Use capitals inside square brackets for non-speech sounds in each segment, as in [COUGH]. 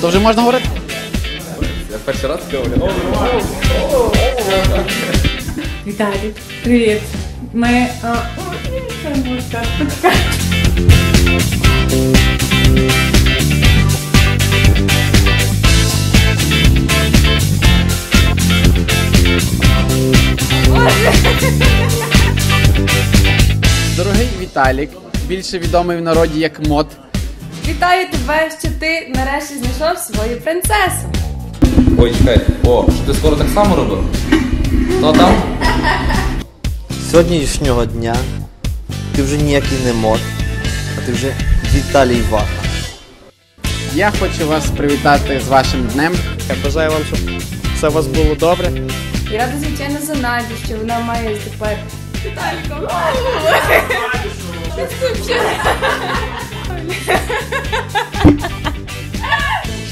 То вже можна говорити? Я перший раз таке. Віталій, привіт. Ми. А, можу сказати? Почекай. Дорогий Віталік, більше відомий в народі як мод. Вітаю тебе, що ти нарешті знайшов свою принцесу. Ой, чекай. О, що ти скоро так само робив? Ну там? Сьогоднішнього дня ти вже ніякий не мод, а ти вже Віталій Вака. Я хочу вас привітати з вашим днем. Я бажаю вам, щоб все у вас було добре. І рада, звичайно, за Надю, що вона має тепер. Віталько,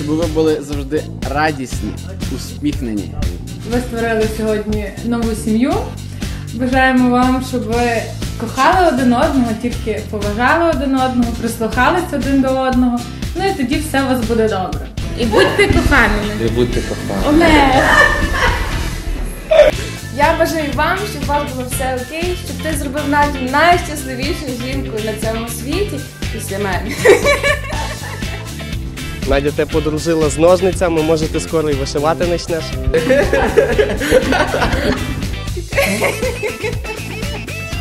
Щоб ви були завжди радісні, усміхнені. Ви створили сьогодні нову сім'ю. Бажаємо вам, щоб ви кохали один одного, тільки поважали один одного, прислухались один до одного. Ну і тоді все у вас буде добре. І будьте коханими. Ви будьте кохані. Олег! Я бажаю вам, щоб у вас було все окей, щоб ти зробив Надю найщасливішою жінкою на цьому світі після мене. Надя тебе подружила з ножницями, може ти скоро і вишивати почнеш.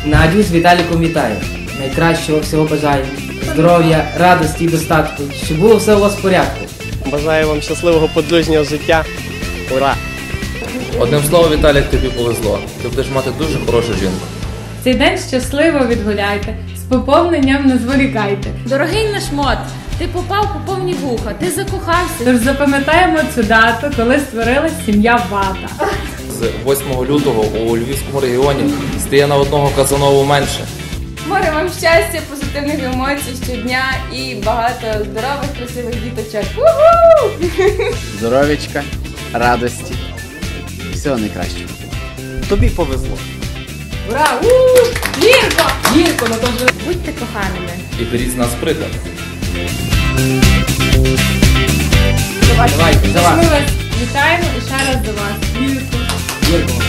Надю з Віталіком вітаю. Найкращого всього бажаю. Здоров'я, радості і достатку. Щоб було все у вас в порядку. Бажаю вам щасливого подружнього життя. Ура! Одним словом, Віталік, тобі повезло. Ти будеш мати дуже хорошу жінку. Цей день щасливо відгуляйте, з поповненням не зволікайте. Дорогий наш мод, ти попав по повні вуха, ти закохався. Тож запам'ятаємо цю дату, коли створилась сім'я Вата. З 8 лютого у Львівському регіоні стає на одного Казанову менше. Море вам щастя, позитивних емоцій щодня і багато здорових, красивих діточок. Уху! Здоров'ячка, радості. Всього найкращого. Тобі повезло. Ура! Гірко, ну то вже Будьте коханими. І беріть з нас приклад. давайте, за вас. Ми вас вітаємо і ще раз до вас. Гірко! Гірко.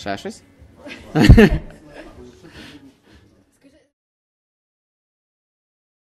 Ще щось? [LAUGHS]